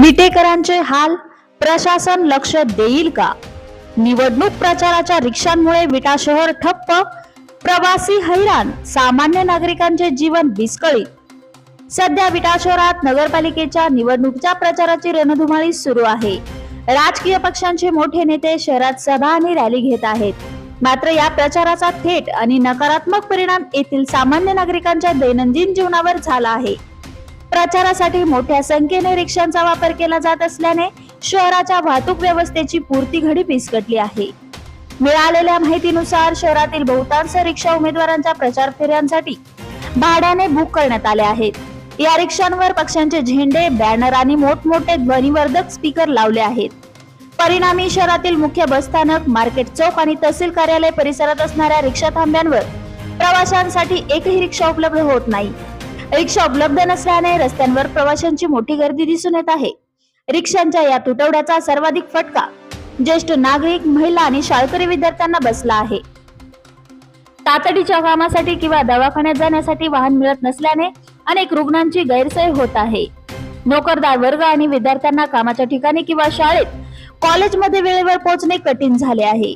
विटेकरांचे हाल प्रशासन लक्ष देईल का? निवडणूक प्रचाराच्या रिक्षांमुळे विटा शहर ठप्प प्रवासी हैराण सामान्य नागरिकांचे जीवन विस्कळीत. सध्या विटा शहरात नगरपालिकेच्या निवडणुकीच्या प्रचाराची रणधुमाळी सुरू आहे. राजकीय पक्षांचे मोठे नेते शहरात सभा आणि रॅली घेत आहेत. मात्र या प्रचाराचा थेट आणि नकारात्मक परिणाम येथील सामान्य नागरिकांच्या दैनंदिन जीवनावर झाला आहे. प्रचारासाठी मोठ्या संख्येने रिक्षांचा वापर केला जात असल्याने शहराच्या वाहतूक व्यवस्थेची पूर्ती घडी पिसकटली आहे. मिळालेल्या माहितीनुसार शहरातील बहुतांश रिक्षा उमेदवारांच्या प्रचार फेऱ्यांसाठी भाड्याने बुक करण्यात आले आहेत. या रिक्षांवर पक्षांचे झेंडे बॅनर आणि मोठमोठे ध्वनिवर्धक स्पीकर लावले आहेत. परिणामी शहरातील मुख्य बसस्थानक मार्केट चौक आणि तहसील कार्यालय परिसरात असणाऱ्या रिक्षा थांब्यांवर प्रवाशांसाठी एकही रिक्षा उपलब्ध होत नाही. रिक्षा उपलब्ध नसल्याने रस्त्यांवर प्रवाशांची मोठी गर्दी दिसून येत आहे. रिक्षांच्या या तुटवड्याचा सर्वाधिक फटका ज्येष्ठ नागरिक महिला आणि शाळकरी विद्यार्थ्यांना बसला आहे. तातडीच्या कामासाठी किंवा दवाखान्यात जाण्यासाठी वाहन मिळत नसल्याने अनेक रुग्णांची गैरसोय होत आहे. नोकरदार वर्ग आणि विद्यार्थ्यांना कामाच्या ठिकाणी किंवा शाळेत कॉलेजमध्ये वेळेवर पोहोचणे कठीण झाले आहे.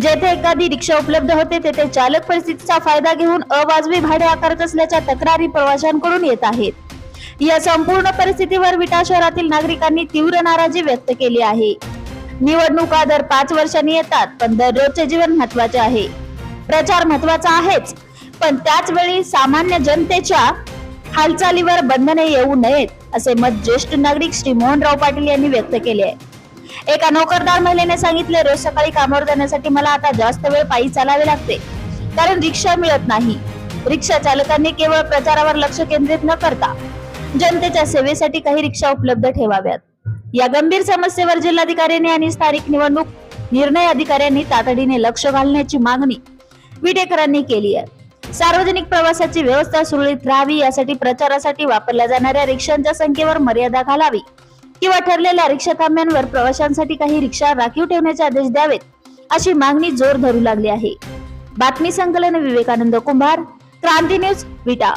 जेथे एखादी रिक्षा उपलब्ध होते तेथे चालक परिस्थितीचा फायदा घेऊन अवाजवी भाडे आकारत असल्याच्या तक्रारी प्रवाशांकडून येत आहेत. या संपूर्ण परिस्थितीवर विटा शहरातील नागरिकांनी तीव्र नाराजी व्यक्त केली आहे. निवडणुका दर पाच वर्षांनी येतात पण दररोजचे जीवन महत्त्वाचे आहे. प्रचार महत्त्वाचा आहेच पण त्याच वेळी सामान्य जनतेच्या हालचालीवर बंधने येऊ नयेत असे मत ज्येष्ठ नागरिक श्री मोहनराव पाटील यांनी व्यक्त केले आहे. एका नोकरदार महिलेने सांगितले रोज सकाळी कामावर जाण्यासाठी मला आता जास्त वेळ पायी चालावे लागते. कारण रिक्षा मिळत नाही. रिक्षा चालकांनी केवळ प्रचारावर लक्ष केंद्रित न करता जनतेच्या सेवेसाठी काही रिक्षा उपलब्ध ठेवाव्यात. या गंभीर समस्येवर जिल्हाधिकाऱ्यांनी आणि स्थानिक निवडणूक निर्णय अधिकाऱ्यांनी तातडीने लक्ष घालण्याची मागणी विटेकरांनी केली आहे. सार्वजनिक प्रवासाची व्यवस्था सुरळीत राहावी यासाठी प्रचारासाठी वापरल्या जाणाऱ्या रिक्षांच्या संख्येवर मर्यादा घालावी. किंवा ठरलेल्या रिक्षा थांब्यांवर प्रवाशांसाठी काही रिक्षा राखीव ठेवण्याचे आदेश द्यावेत अशी मागणी जोर धरू लागली आहे. बातमी संकलन विवेकानंद कुंभार क्रांती न्यूज विटा.